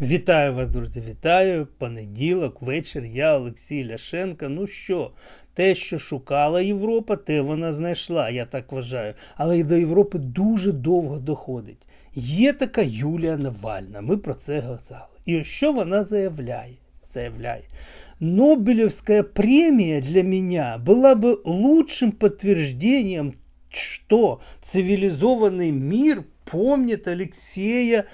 Вітаю вас, друзі, вітаю. Понеділок, вечір. Я Олексій Ляшенко. Ну що, те, що шукала Європа, те вона знайшла, я так вважаю. Але і до Європи дуже довго доходить. Є така Юлія Навальна, ми про це казали. І ось що вона заявляє? Заявляє. Нобелевская премия для меня была бы лучшим подтверждением, что цивилизованный мир помнит Алексея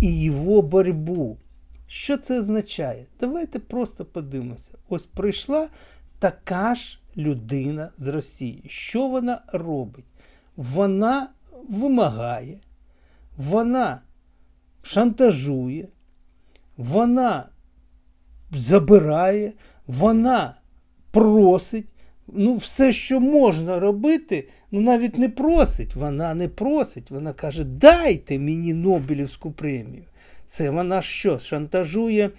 і його боротьбу. Що це означає? Давайте просто подивимося. Ось прийшла така ж людина з Росії. Що вона робить? Вона вимагає, вона шантажує, вона забирає, вона просить. Ну, все, що можна робити, ну навіть не просить. Вона не просить. Вона каже: дайте мені Нобелівську премію. Це вона що? Шантажує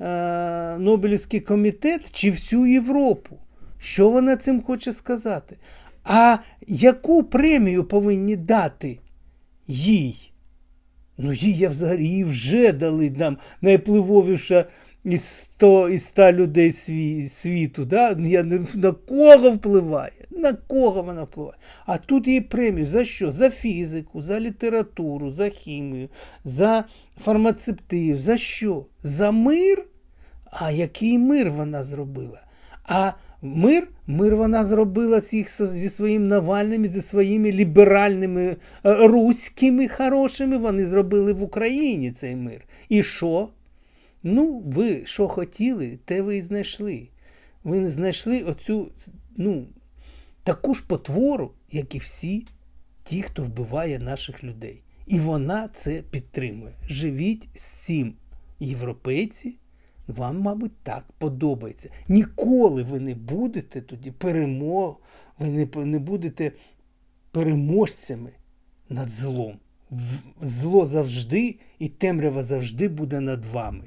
е, Нобелівський комітет чи всю Європу? Що вона цим хоче сказати? А яку премію повинні дати їй? Ну, їй я взагалі їй вже дали нам найпливовіша із 100, із 100 людей сві, світу. Да? Я, на кого впливає? На кого вона впливає? А тут їй премію за що? За фізику, за літературу, за хімію, за фармацевтію. За що? За мир? А який мир вона зробила? А мир, мир вона зробила з зі своїм Навальним, зі своїми ліберальними е, руськими хорошими. Вони зробили в Україні цей мир. І що? Ну, ви що хотіли, те ви і знайшли. Ви не знайшли оцю, ну, таку ж потвору, як і всі ті, хто вбиває наших людей. І вона це підтримує. Живіть з цим, європейці. Вам, мабуть, так подобається. Ніколи ви не будете тоді перемог, ви не, не будете переможцями над злом. Зло завжди і темрява завжди буде над вами.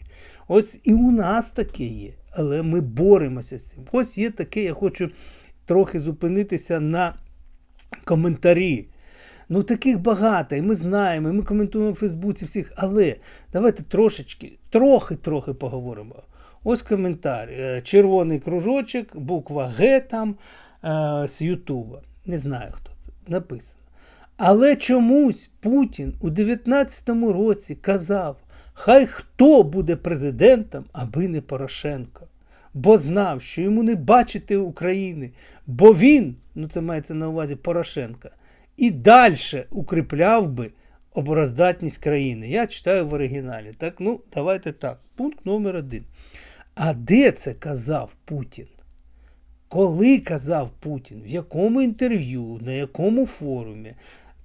Ось і у нас таке є, але ми боремося з цим. Ось є таке, я хочу трохи зупинитися на коментарі. Ну, таких багато, і ми знаємо, і ми коментуємо в Фейсбуці всіх. Але давайте трошечки, трохи-трохи поговоримо. Ось коментар. е, Червоний кружочок, буква Г там е, з Ютуба. Не знаю, хто це. Написано. Але чомусь Путін у 19-му році казав, хай хто буде президентом, аби не Порошенко. Бо знав, що йому не бачити України, бо він, ну це мається на увазі Порошенка, і далі укріпляв би обороздатність країни. Я читаю в оригіналі. Так, ну, давайте так. Пункт номер один. А де це казав Путін? Коли казав Путін, в якому інтерв'ю, на якому форумі,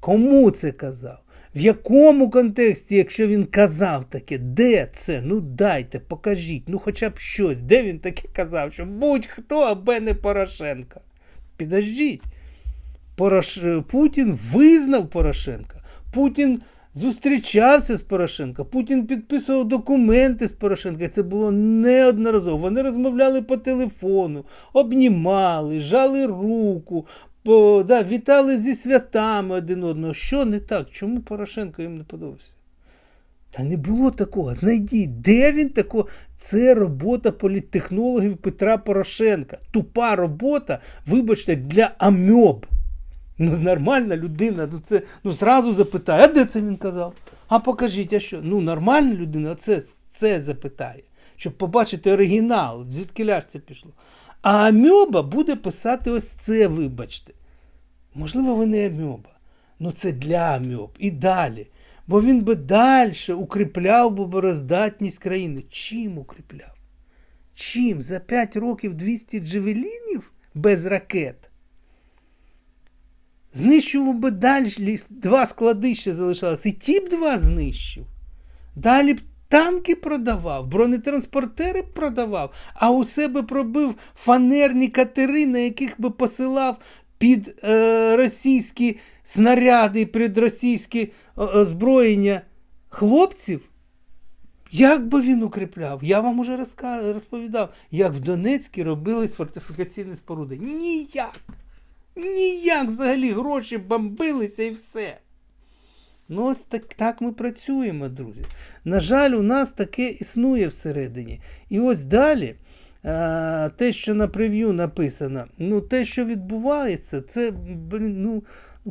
кому це казав? В якому контексті, якщо він казав таке, де це? Ну дайте, покажіть, ну хоча б щось, де він таке казав, що будь-хто, аби не Порошенко. Підождіть. Порош... Путін визнав Порошенка. Путін зустрічався з Порошенка. Путін підписував документи з Порошенка. Це було неодноразово. Вони розмовляли по телефону, обнімали, жали руку, по, да, вітали зі святами один одного. Що не так? Чому Порошенко їм не подобався? Та не було такого. Знайдіть, де він такого? Це робота політтехнологів Петра Порошенка. Тупа робота, вибачте, для амьоб. Ну, нормальна людина, ну це ну зразу запитає, а де це він казав? А покажіть, а що? Ну, нормальна людина це, це запитає, щоб побачити оригінал, звідки ляж це пішло. А амьоба буде писати ось це, вибачте. Можливо, ви не амьоба. Ну це для амьоб. І далі. Бо він би далі укріпляв би обороздатність країни. Чим укріпляв? Чим? За 5 років 200 джевелінів без ракет? Знищував би далі, два склади ще залишалися, і ті б два знищив. Далі б танки продавав, бронетранспортери б продавав, а у себе пробив фанерні катери, на яких би посилав під е, російські снаряди, під російське е, озброєння хлопців. Як би він укріпляв? Я вам уже розповідав, як в Донецьку робились фортифікаційні споруди. Ніяк. Ніяк взагалі гроші бомбилися і все. Ну, ось так, так ми працюємо, друзі. На жаль, у нас таке існує всередині. І ось далі. Е, Те, що на прев'ю написано, ну те, що відбувається, це блін, ну,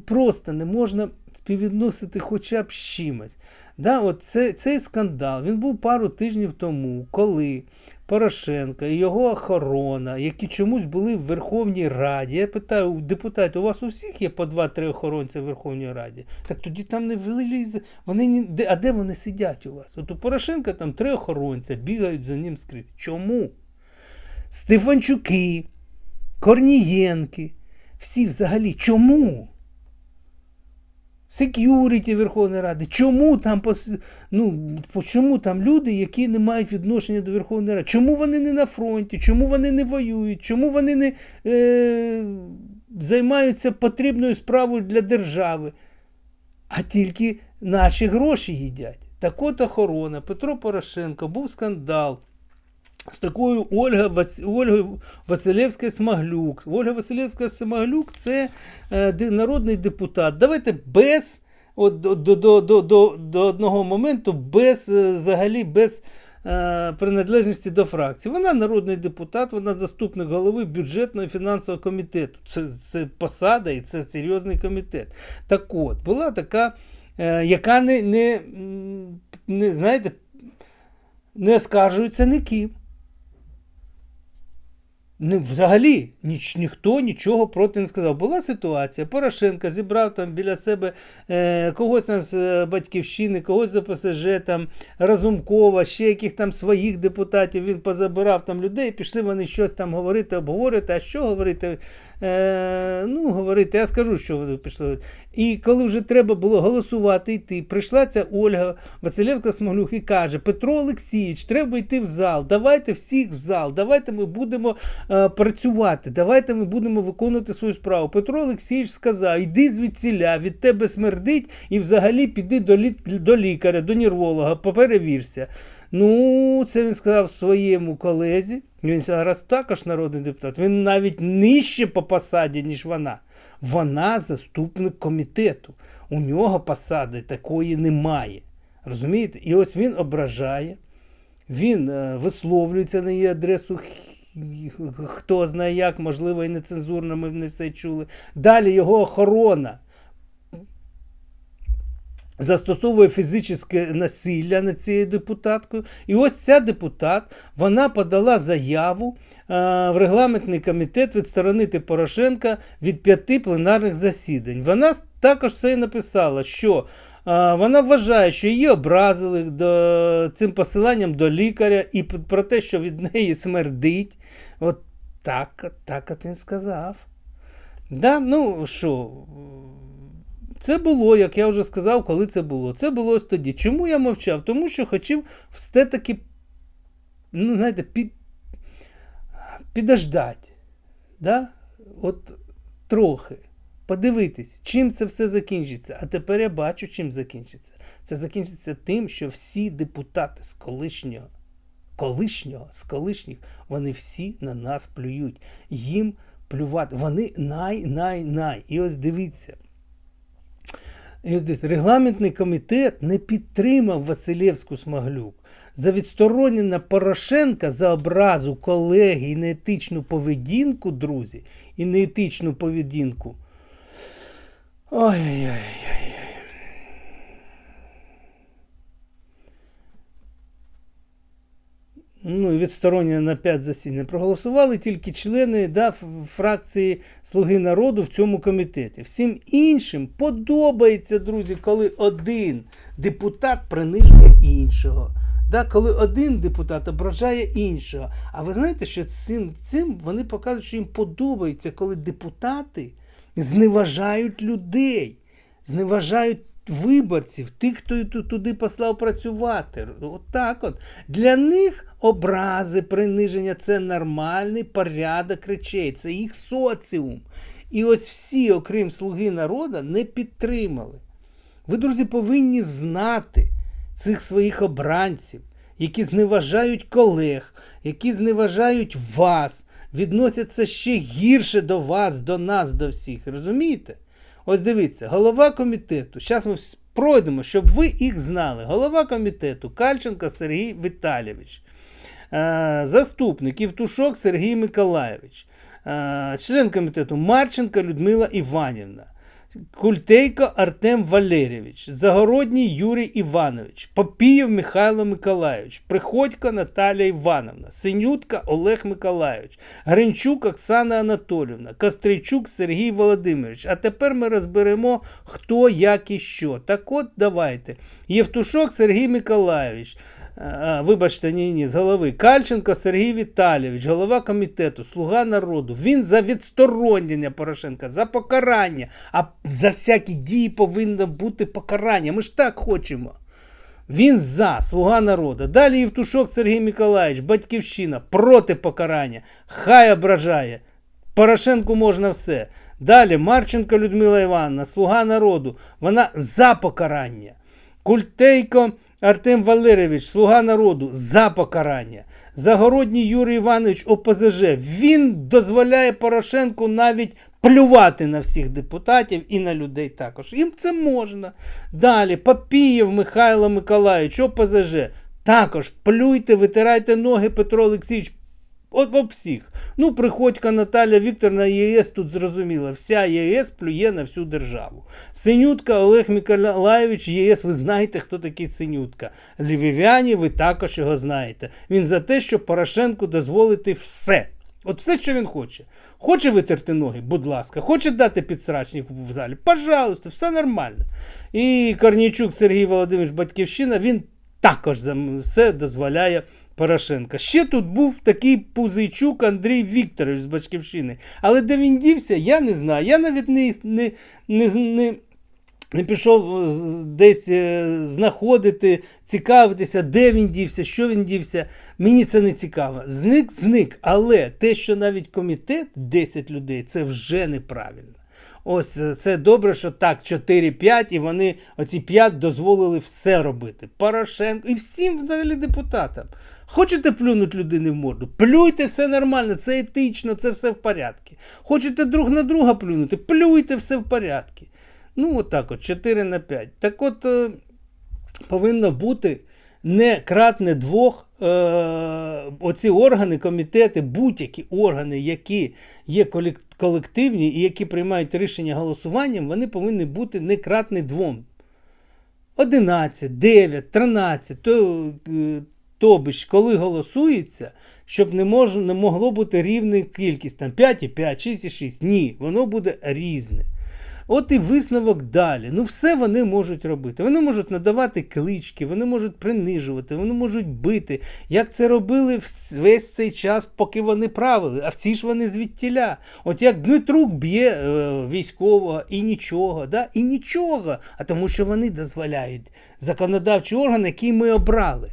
просто не можна співвідносити хоча б з чимось. Да, от це, цей скандал він був пару тижнів тому, коли Порошенко і його охорона, які чомусь були в Верховній Раді. Я питаю депутатів, у вас у всіх є по два-три охоронця в Верховній Раді? Так тоді там не вилізе. Вони ні, де, а де вони сидять у вас? От у Порошенка там три охоронця бігають за ним скрізь. Чому? Стефанчуки, Корнієнки, всі взагалі. Чому? Сек'юріті Верховної Ради. Чому там ну, чому там люди, які не мають відношення до Верховної Ради? Чому вони не на фронті? Чому вони не воюють? Чому вони не е, займаються потрібною справою для держави? А тільки наші гроші їдять. Так от охорона, Петро Порошенко, був скандал. З такою Ольга Вас... Ольгою Василевською Смаглюк. Ольга Василевська Смаглюк це е, народний депутат. Давайте без от, до, до, до, до, до, до одного моменту, без е, взагалі без е, приналежності до фракції. Вона народний депутат, вона заступник голови бюджетного і фінансового комітету. Це, це посада і це серйозний комітет. Так от, була така, е, яка не, не, не знаєте, не оскаржується ніким. Взагалі ніч, ніхто нічого проти не сказав. Була ситуація, Порошенко зібрав там біля себе е, когось там з е, батьківщини, когось з ОПСЖ, там Разумкова, ще яких там своїх депутатів він позабирав там людей, пішли вони щось там говорити, обговорити. А що говорити? Е, ну, говорити, я скажу, що вони пішли. І коли вже треба було голосувати йти, прийшла ця Ольга Василевська Смоглюк і каже: Петро Олексійович, треба йти в зал, давайте всіх в зал, давайте ми будемо е, працювати, давайте ми будемо виконувати свою справу. Петро Олексійович сказав: йди звідсіля, від тебе смердить, і взагалі піди до, лі... до лікаря, до нерволога, поперевірся. Ну, це він сказав своєму колезі. Він зараз також народний депутат. Він навіть нижче по посаді, ніж вона. Вона заступник комітету. У нього посади такої немає. Розумієте? І ось він ображає, він е, висловлюється на її адресу. Хто знає як, можливо, і нецензурно ми не все чули. Далі його охорона застосовує фізичне насилля над цією депутаткою. І ось ця депутат вона подала заяву е, в регламентний комітет відсторонити Порошенка від п'яти пленарних засідань. Вона також це і написала, що вона вважає, що її образили до, цим посиланням до лікаря і про те, що від неї смердить. От так, так от він сказав. Да, ну що, це було, як я вже сказав, коли це було. Це було ось тоді. Чому я мовчав? Тому що хотів все-таки, ну, знаєте, пі... підождати. Да? От трохи. Подивитись, чим це все закінчиться. А тепер я бачу, чим закінчиться. Це закінчиться тим, що всі депутати з колишнього, колишнього, з колишніх, вони всі на нас плюють. Їм плювати. Вони най-най-най. І ось дивіться. І ось дивіться, регламентний комітет не підтримав Василєвську Смаглюк. За відсторонення Порошенка за образу колеги і неетичну поведінку, друзі, і неетичну поведінку. Ой-ой-ой. Ну, і відсторонення на 5 засідань проголосували тільки члени да, фракції Слуги народу в цьому комітеті. Всім іншим подобається, друзі, коли один депутат принижує іншого. Да, коли один депутат ображає іншого. А ви знаєте, що цим, цим вони показують, що їм подобається, коли депутати зневажають людей, зневажають виборців, тих, хто туди послав працювати. От от. Для них образи, приниження це нормальний порядок речей, це їх соціум. І ось всі, окрім слуги народу, не підтримали. Ви, друзі, повинні знати цих своїх обранців, які зневажають колег, які зневажають вас, відносяться ще гірше до вас, до нас, до всіх. Розумієте? Ось дивіться, голова комітету. Зараз ми пройдемо, щоб ви їх знали. Голова комітету Кальченко Сергій Віталійович. Е, Заступник Євтушок Сергій Миколайович. Е, Член комітету Марченка Людмила Іванівна. Культейко Артем Валерійович, Загородній Юрій Іванович, Попієв Михайло Миколайович, Приходько Наталія Івановна, Синютка Олег Миколайович, Гринчук Оксана Анатолівна, Кострийчук Сергій Володимирович. А тепер ми розберемо, хто, як і що. Так от давайте. Євтушок Сергій Миколайович. Вибачте, ні, ні, з голови. Кальченко Сергій Віталійович, голова комітету, слуга народу. Він за відсторонення Порошенка, за покарання. А за всякі дії повинно бути покарання. Ми ж так хочемо. Він за слуга народу. Далі Євтушок Сергій Миколаївич, батьківщина, проти покарання. Хай ображає. Порошенку можна все. Далі Марченко Людмила Івановна, слуга народу. Вона за покарання. Культейко Артем Валерійович, слуга народу, за покарання. Загородній Юрій Іванович ОПЗЖ. Він дозволяє Порошенку навіть плювати на всіх депутатів і на людей також. Їм це можна. Далі Папієв Михайло Миколаївич, ОПЗЖ. Також плюйте, витирайте ноги Петро Олексійович. От об всіх. Ну, приходька Наталя Вікторовна ЄС тут зрозуміла. Вся ЄС плює на всю державу. Синютка Олег Миколаєвич ЄС, ви знаєте, хто такий Синютка. Львів'яні, ви також його знаєте. Він за те, щоб Порошенку дозволити все. От все, що він хоче. Хоче витерти ноги, будь ласка, хоче дати підсрачник в залі. Пожалуйста, все нормально. І Корнійчук Сергій Володимирович Батьківщина, він також все дозволяє Порошенка. Ще тут був такий Пузийчук Андрій Вікторович з Батьківщини. Але де він дівся, я не знаю. Я навіть не, не, не, не, не пішов десь е, знаходити, цікавитися, де він дівся, що він дівся. Мені це не цікаво. Зник, зник. Але те, що навіть комітет 10 людей, це вже неправильно. Ось е, це добре, що так, 4-5, і вони оці 5 дозволили все робити. Порошенко і всім взагалі депутатам. Хочете плюнути людини в морду? Плюйте, все нормально, це етично, це все в порядку. Хочете друг на друга плюнути? Плюйте, все в порядку. Ну, отак от, 4 на 5. Так от е, повинно бути не кратне двох е, оці органи, комітети, будь-які органи, які є колективні і які приймають рішення голосуванням, вони повинні бути не кратне двом. 11, 9, 13, то, е, тобиш, коли голосується, щоб не, мож, не могло бути рівна кількість, там 5,5, 6,6. Ні, воно буде різне. От і висновок далі. Ну, все вони можуть робити. Вони можуть надавати клички, вони можуть принижувати, вони можуть бити. Як це робили весь цей час, поки вони правили. А всі ж вони звідтіля. От як Дмитрук б'є е, військового і нічого, да? і нічого. А тому що вони дозволяють законодавчий орган, який ми обрали.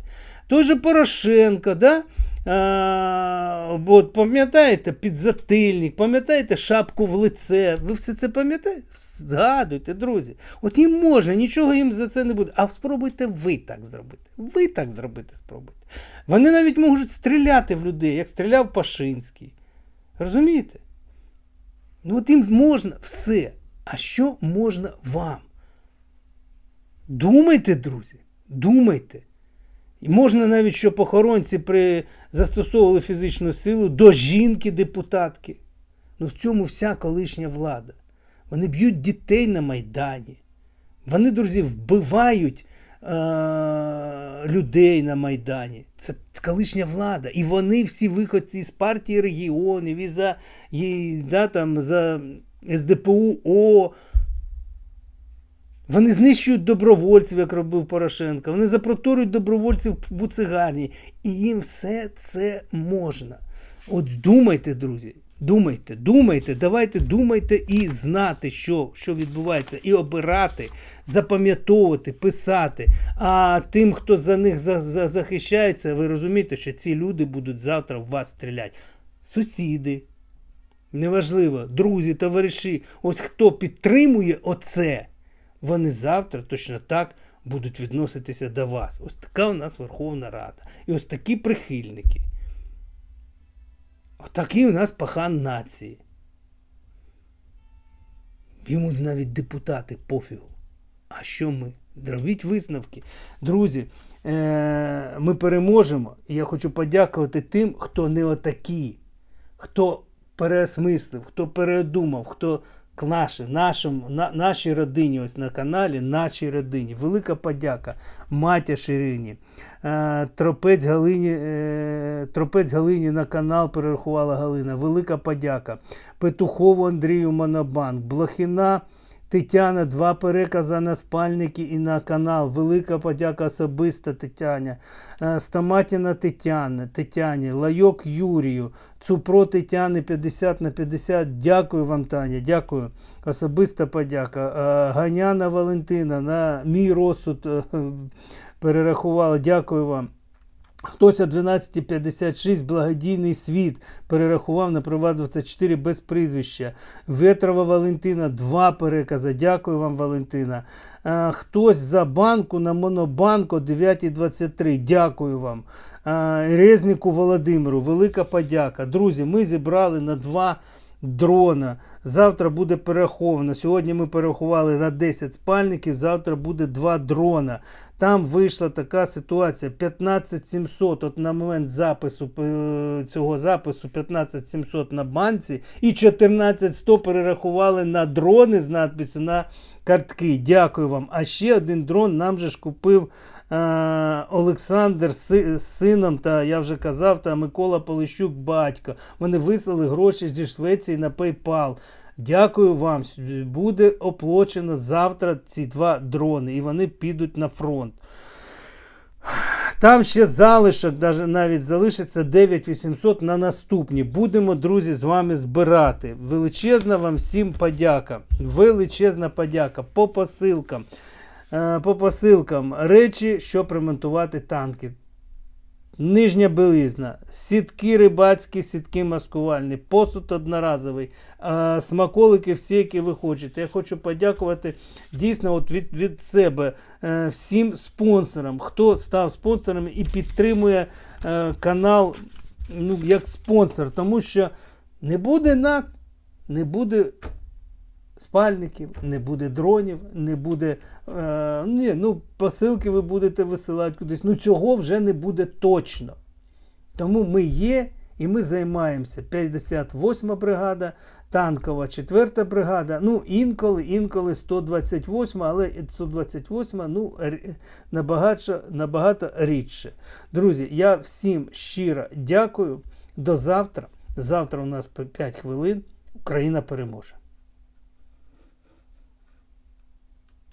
Той же Порошенко, да? А, от, пам'ятаєте підзатильник, пам'ятаєте шапку в лице. Ви все це пам'ятаєте? Згадуйте, друзі. От їм можна, нічого їм за це не буде. А спробуйте ви так зробити. Ви так зробити спробуйте. Вони навіть можуть стріляти в людей, як стріляв Пашинський. Розумієте? Ну от їм можна все. А що можна вам? Думайте, друзі, думайте. І можна навіть, щоб охоронці при... застосовували фізичну силу до жінки-депутатки. Ну в цьому вся колишня влада. Вони б'ють дітей на Майдані. Вони, друзі, вбивають е- людей на Майдані. Це колишня влада. І вони всі виходці з партії регіонів, і за, і, да, там, за СДПУ О. Вони знищують добровольців, як робив Порошенко. Вони запроторюють добровольців в буцигарні. І їм все це можна. От думайте, друзі. Думайте, думайте, давайте думайте і знати, що, що відбувається, і обирати, запам'ятовувати, писати. А тим, хто за них за, за, захищається, ви розумієте, що ці люди будуть завтра в вас стріляти. Сусіди, неважливо, друзі, товариші, ось хто підтримує оце, вони завтра точно так будуть відноситися до вас. Ось така у нас Верховна Рада. І ось такі прихильники. Отакий у нас пахан нації. Йому навіть депутати пофігу. А що ми? Робіть висновки. Друзі, е- ми переможемо. І я хочу подякувати тим, хто не отакі, хто переосмислив, хто передумав, хто к наші, нашим, на, нашій родині, ось на каналі, нашій родині. Велика подяка Матя Ширині, е, Тропець Галині, е, Тропець Галині на канал перерахувала Галина. Велика подяка. Петухову Андрію Монобанк, Блохіна. Тетяна, два перекази на спальники і на канал. Велика подяка особиста Тетяні. Е, Стаматіна Тетяни, Тетяні, Лайок Юрію, Цупро Тетяни 50 на 50. Дякую вам, Таня, дякую. Особиста подяка. Е, Ганяна Валентина на мій розсуд е, перерахувала. Дякую вам. Хтось о 12.56 благодійний світ перерахував на Приват 24 без прізвища. Ветрова Валентина, два перекази. Дякую вам, Валентина. Хтось за банку на Монобанк о 9.23. Дякую вам. Резнику Володимиру, велика подяка. Друзі, ми зібрали на два дрона. Завтра буде перераховано. Сьогодні ми перерахували на 10 спальників, завтра буде 2 дрона. Там вийшла така ситуація: 15700 от на момент запису е, цього запису 15700 на банці і 14100 перерахували на дрони з надписю на картки. Дякую вам. А ще один дрон нам же ж купив е, Олександр з сином, та я вже казав, та Микола Полищук батько. Вони вислали гроші зі Швеції на PayPal. Дякую вам. Буде оплачено завтра ці два дрони, і вони підуть на фронт. Там ще залишок, навіть залишиться 9800 на наступні. Будемо, друзі, з вами збирати. Величезна вам всім подяка. Величезна подяка по посилкам. Е, По посилкам речі, щоб ремонтувати танки. Нижня білизна, сітки рибацькі, сітки маскувальні, посуд одноразовий, смаколики всі, які ви хочете. Я хочу подякувати дійсно от від, від себе е, всім спонсорам, хто став спонсором і підтримує е, канал ну, як спонсор, тому що не буде нас, не буде спальників, не буде дронів, не буде. Е, ні, ну, посилки ви будете висилати кудись. Ну цього вже не буде точно. Тому ми є і ми займаємося. 58 бригада, танкова 4 бригада. Ну, інколи, інколи 128, але 128 ну, набагато, набагато рідше. Друзі, я всім щиро дякую. До завтра. Завтра у нас по 5 хвилин. Україна переможе.